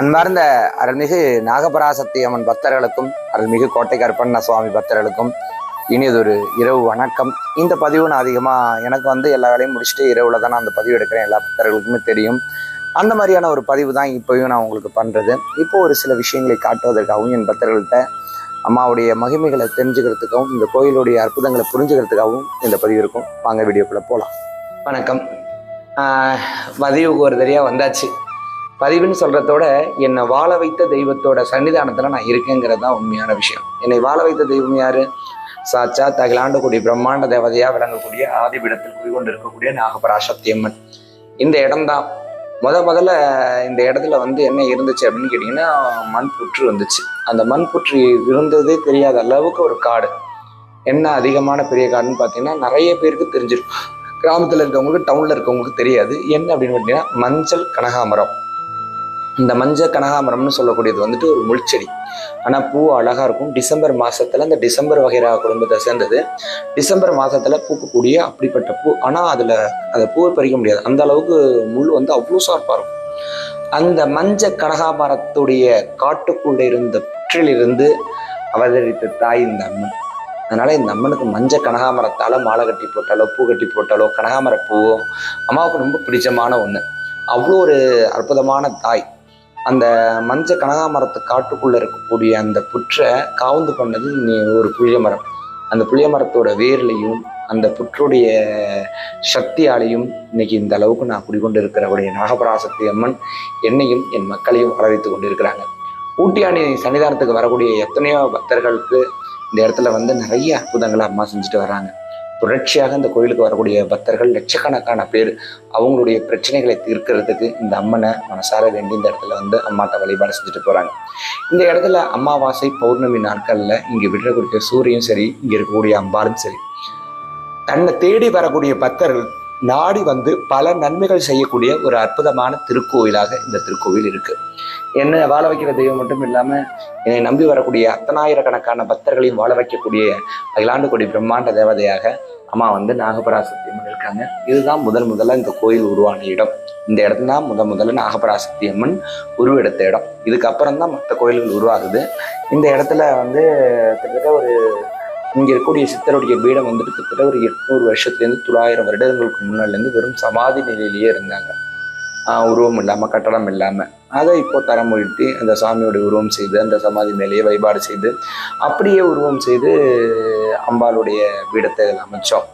அன்பார்ந்த அருள்மிகு நாகபராசக்தி அம்மன் பக்தர்களுக்கும் அருள்மிகு கோட்டை கருப்பண்ண சுவாமி பக்தர்களுக்கும் இனியதொரு இரவு வணக்கம். இந்த பதிவு நான் அதிகமாக எனக்கு வந்து எல்லா வேலையும் முடிச்சுட்டு இரவில் தான் நான் அந்த பதிவு எடுக்கிறேன். எல்லா பக்தர்களுக்குமே தெரியும். அந்த மாதிரியான ஒரு பதிவு தான் இப்போயும் நான் உங்களுக்கு பண்ணுறது இப்போ ஒரு சில விஷயங்களை காட்டுவதற்காகவும் என் பக்தர்கள்ட்ட அம்மாவுடைய மகிமைகளை தெரிஞ்சுக்கிறதுக்காகவும் இந்த கோயிலுடைய அற்புதங்களை புரிஞ்சுக்கிறதுக்காகவும் இந்த பதிவு இருக்கும். வாங்க வீடியோக்குள்ளே போகலாம் வணக்கம். பதிவுக்கு ஒரு தெரியாக வந்தாச்சு. பதிவுன்னு சொல்றதோட என்னை வாழ வைத்த தெய்வத்தோட சன்னிதானத்துல நான் இருக்கேங்கிறது தான் உண்மையான விஷயம். என்னை வாழ வைத்த தெய்வம் யாரு? சாச்சா தகிலாண்டக்கூடிய பிரம்மாண்ட தேவதையா விளங்கக்கூடிய ஆதிபீடத்தில் குடிகொண்டு இருக்கக்கூடிய நாகபராசக்தி இந்த இடம்தான் முத முதல்ல இந்த இடத்துல வந்து என்ன இருந்துச்சு அப்படின்னு கேட்டிங்கன்னா மண் புற்று வந்துச்சு. அந்த மண் புற்று இருந்ததே தெரியாத அளவுக்கு ஒரு காடு. என்ன அதிகமான பெரிய காடுன்னு பார்த்தீங்கன்னா நிறைய பேருக்கு தெரிஞ்சிருக்கும். கிராமத்தில் இருக்கவங்களுக்கு டவுனில் இருக்கவங்களுக்கு தெரியாது. என்ன அப்படின்னு பார்த்தீங்கன்னா மஞ்சள் கனகாமரம். இந்த மஞ்சள் கனகாமரம்னு சொல்லக்கூடியது வந்துட்டு ஒரு முள்செடி ஆனால் பூ அழகாக இருக்கும். டிசம்பர் மாதத்தில் அந்த டிசம்பர் வகைரா குடும்பத்தை சேர்ந்தது. டிசம்பர் மாதத்தில் பூக்கக்கூடிய அப்படிப்பட்ட பூ. ஆனால் அதில் அந்த பூவை பறிக்க முடியாது. அந்த அளவுக்கு முள் வந்து அவ்வளோ ஷார்ப்பாக இருக்கும். அந்த மஞ்சள் கனகாமரத்துடைய காட்டுக்குள்ளே இருந்த புற்றிலிருந்து அவதரித்த தாய் இந்த அம்மன். அதனால இந்த அம்மனுக்கு மஞ்சள் கனகாமரத்தால் மாலை கட்டி போட்டாலோ பூ கட்டி போட்டாலோ கனகாமர பூவோ அம்மாவுக்கு ரொம்ப பிடிச்சமான ஒன்று அவ்வளோ ஒரு அற்புதமான தாய். அந்த மஞ்சள் கனகாமரத்து காட்டுக்குள்ளே இருக்கக்கூடிய அந்த புற்றை காவுந்து பண்ணது ஒரு புளிய மரம். அந்த புளிய மரத்தோட வேர்லையும் அந்த புற்றுடைய சக்தியாலையும் இன்னைக்கு இந்த அளவுக்கு நான் குடிக்கொண்டு இருக்கிறவுடைய நாகபராசக்தி அம்மன் என்னையும் என் மக்களையும் வாழ கொண்டிருக்கிறாங்க. ஊட்டியாணி சன்னிதானத்துக்கு வரக்கூடிய எத்தனையோ பக்தர்களுக்கு இந்த இடத்துல வந்து நிறைய அற்புதங்களை அம்மா செஞ்சுட்டு வராங்க. தொடர்ச்சியாக இந்த கோயிலுக்கு வரக்கூடிய பக்தர்கள் லட்சக்கணக்கான பேர் அவங்களுடைய பிரச்சனைகளை தீர்க்கிறதுக்கு இந்த அம்மனை மனசார வேண்டி இந்த இடத்துல வந்து அம்மாட்ட வழிபாடு செஞ்சுட்டு போகிறாங்க இந்த இடத்துல அமாவாசை பௌர்ணமி நாட்களில் இங்கே விடக்கூடிய சூரியன் சரி இங்கே இருக்கக்கூடிய அம்பாலும் சரி. தன்னை தேடி வரக்கூடிய பக்தர்கள் நாடி வந்து பல நன்மைகள் செய்யக்கூடிய ஒரு அற்புதமான திருக்கோயிலாக இந்த திருக்கோவில் இருக்குது என்ன வாழ வைக்கிற தெய்வம் மட்டும் இல்லாம என்னை நம்பி வரக்கூடிய அத்தனாயிரக்கணக்கான பக்தர்களையும் வாழ வைக்கக்கூடிய அகிலாண்டு கொடி பிரம்மாண்ட தேவதையாக அம்மா வந்து நாகபராசக்தி அம்மன் இருக்காங்க. இதுதான் முதல் முதல்ல இந்த கோயில் உருவான இடம். இந்த இடம் தான் முத முதல்ல நாகபராசக்தி அம்மன் உருவெடுத்த இடம். இதுக்கப்புறம் தான் மற்ற கோயில்கள் உருவாகுது. இந்த இடத்துல வந்து கிட்டத்தட்ட ஒரு இங்க இருக்கக்கூடிய சித்தருடைய பீடம் வந்துட்டு கிட்டத்தட்ட ஒரு எட்நூறு வருஷத்துலேருந்து தொள்ளாயிரம் வருடங்களுக்கு முன்னாடிலேருந்து வெறும் சமாதி நிலையிலேயே இருந்தாங்க. உருவம் இல்லாமல் கட்டடம் இல்லாமல் அதை இப்போ தரம் உயர்த்தி அந்த சாமியோடைய உருவம் செய்து அந்த சமாதி மேலேயே வழிபாடு செய்து அப்படியே உருவம் செய்து அம்பாளுடைய பீடத்தை அமைச்சோம்.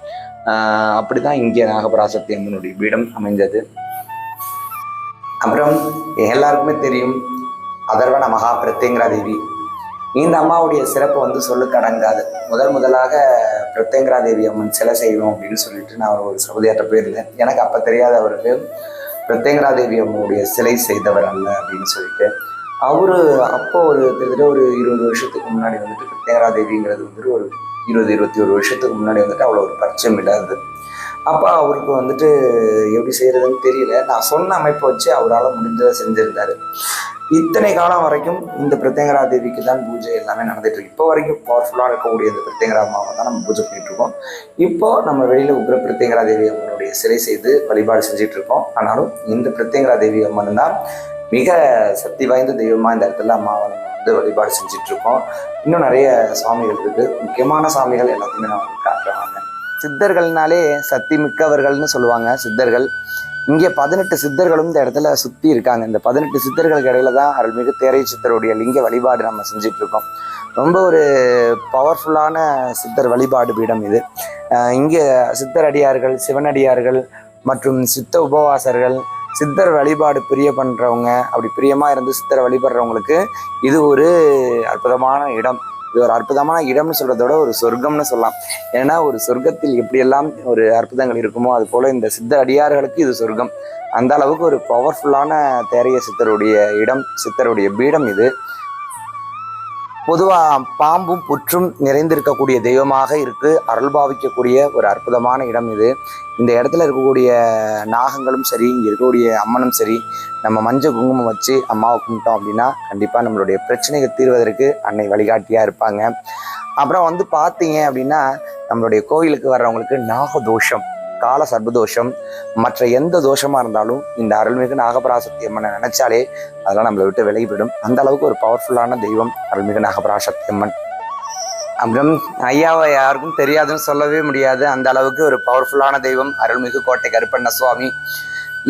ஆஹ் அப்படிதான் இங்கே நாகபராசக்தி அம்மனுடைய பீடம் அமைந்தது. அப்புறம் எல்லாருக்குமே தெரியும் அதர்வன மகா பிரத்யங்கரா தேவி. இந்த அம்மாவுடைய சிறப்பு வந்து சொல்லுக்கு அடங்காது முதல் முதலாக பிரத்யங்கரா தேவி அம்மன் சிலை செய்வோம் அப்படின்னு சொல்லிட்டு நான் ஒரு சமுதாயத்தை போயிருந்தேன். எனக்கு அப்போ தெரியாத அவருக்கு பிரத்யங்கரா தேவி அம்மனுடைய சிலை செய்தவர் அல்ல அப்படின்னு சொல்லிட்டு அவர் அப்போ ஒரு கிட்டத்தட்ட ஒரு இருபது வருஷத்துக்கு முன்னாடி வந்துட்டு பிரத்யங்கரா தேவிங்கிறது வந்துட்டு ஒரு இருபது இருபத்தி ஒரு வருஷத்துக்கு முன்னாடி வந்துட்டு அவ்வளோ ஒரு பரிச்சயம் இல்லாது அப்போ அவருக்கு வந்துட்டு எப்படி செய்கிறதுன்னு தெரியல. நான் சொன்ன அமைப்பை வச்சு அவரால் முடிஞ்சதை செஞ்சுருந்தார். இத்தனை காலம் வரைக்கும் இந்த பிரத்யங்கரா தேவிக்கு தான் பூஜை எல்லாமே நடந்துட்டு இருக்கு. இப்போ வரைக்கும் பவர்ஃபுல்லாக இருக்கக்கூடிய இந்த பிரத்யங்கரா அம்மாவை தான் நம்ம பூஜை பண்ணிட்டு இருக்கோம். இப்போ நம்ம வெளியில் உக்ர பிரத்யங்கரா தேவி அம்மனுடைய சிலை செய்து வழிபாடு செஞ்சுட்டு இருக்கோம். ஆனாலும் இந்த பிரத்யங்கரா தேவி அம்மன் தான் மிக சக்தி வாய்ந்த தெய்வமாக இந்த இடத்துல அம்மாவை நம்ம வந்து வழிபாடு செஞ்சுட்டு இருக்கோம். இன்னும் நிறைய சாமிகள் இருக்குது முக்கியமான சாமிகள் எல்லாத்தையுமே நான் காட்டுறாங்க சித்தர்கள்னாலே சக்தி மிக்கவர்கள்னு சொல்லுவாங்க சித்தர்கள். இங்கே பதினெட்டு சித்தர்களும் இந்த இடத்துல சுற்றி இருக்காங்க. இந்த பதினெட்டு சித்தர்களுக்கு இடையில தான் அருள்மிகு தேரை சித்தருடைய லிங்க வழிபாடு நம்ம செஞ்சுட்டு இருக்கோம். ரொம்ப ஒரு பவர்ஃபுல்லான சித்தர் வழிபாடு பீடம் இது. இங்கே சித்தர் அடியார்கள் சிவனடியார்கள் மற்றும் சித்த உபவாசர்கள் சித்தர் வழிபாடு பிரிய பண்ணுறவங்க அப்படி பிரியமாக இருந்து சித்தரை வழிபடுறவங்களுக்கு இது ஒரு அற்புதமான இடம். இது ஒரு அற்புதமான இடம்னு சொல்றதோட ஒரு சொர்க்கம்னு சொல்லலாம். ஏன்னா ஒரு சொர்க்கத்தில் எப்படியெல்லாம் ஒரு அற்புதங்கள் இருக்குமோ அது போல இந்த சித்த அடியார்களுக்கு இது சொர்க்கம். அந்த அளவுக்கு ஒரு பவர்ஃபுல்லான தேரைய சித்தருடைய இடம் சித்தருடைய பீடம் இது. பொதுவாக பாம்பும் புற்றும் நிறைந்திருக்கக்கூடிய தெய்வமாக இருக்கு. அருள் பாவிக்கக்கூடிய ஒரு அற்புதமான இடம் இது. இந்த இடத்துல இருக்கக்கூடிய நாகங்களும் சரி இங்கே இருக்கக்கூடிய அம்மனும் சரி நம்ம மஞ்சள் குங்குமம் வச்சு அம்மாவை கும்பிட்டோம் அப்படின்னா கண்டிப்பாக நம்மளுடைய பிரச்சனைகள் தீர்வதற்கு அன்னை வழிகாட்டியாக இருப்பாங்க. அப்புறம் வந்து பார்த்தீங்க அப்படின்னா நம்மளுடைய கோயிலுக்கு வர்றவங்களுக்கு நாகதோஷம். கால சர்பதோஷம் மற்ற எந்த தோஷமா இருந்தாலும் இந்த அருள்மிகு நாகபராசக்தி அம்மனை நினைச்சாலே அதெல்லாம் நம்மளை விட்டு விலகிவிடும். அந்த அளவுக்கு ஒரு பவர்ஃபுல்லான தெய்வம் அருள்மிகு நாகபராசக்தி அம்மன். அப்புறம் ஐயாவை யாருக்கும் தெரியாதுன்னு சொல்லவே முடியாது. அந்த அளவுக்கு ஒரு பவர்ஃபுல்லான தெய்வம் அருள்மிகு கோட்டை கருப்பண்ண சுவாமி.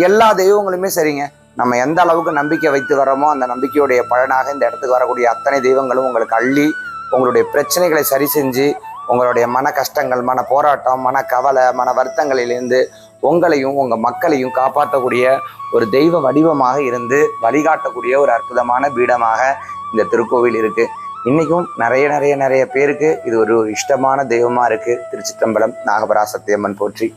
எல்லா தெய்வங்களுமே சரிங்க. நம்ம எந்த அளவுக்கு நம்பிக்கை வைத்து வரோமோ அந்த நம்பிக்கையுடைய பலனாக இந்த இடத்துக்கு வரக்கூடிய அத்தனை தெய்வங்களும் உங்களுக்கு அள்ளி உங்களுடைய பிரச்சனைகளை சரி செஞ்சு உங்களுடைய மன கஷ்டங்கள் மன போராட்டம் மன கவலை மன வருத்தங்களிலிருந்து உங்களையும் உங்கள் மக்களையும் காப்பாற்றக்கூடிய ஒரு தெய்வ வடிவமாக இருந்து வழிகாட்டக்கூடிய ஒரு அற்புதமான பீடமாக இந்த திருக்கோவில் இருக்குது இன்றைக்கும் நிறைய நிறைய நிறைய பேருக்கு இது ஒரு இஷ்டமான தெய்வமாக இருக்குது திருச்சிற்றம்பலம் நாகபராசத்தியம்மன் போற்றி.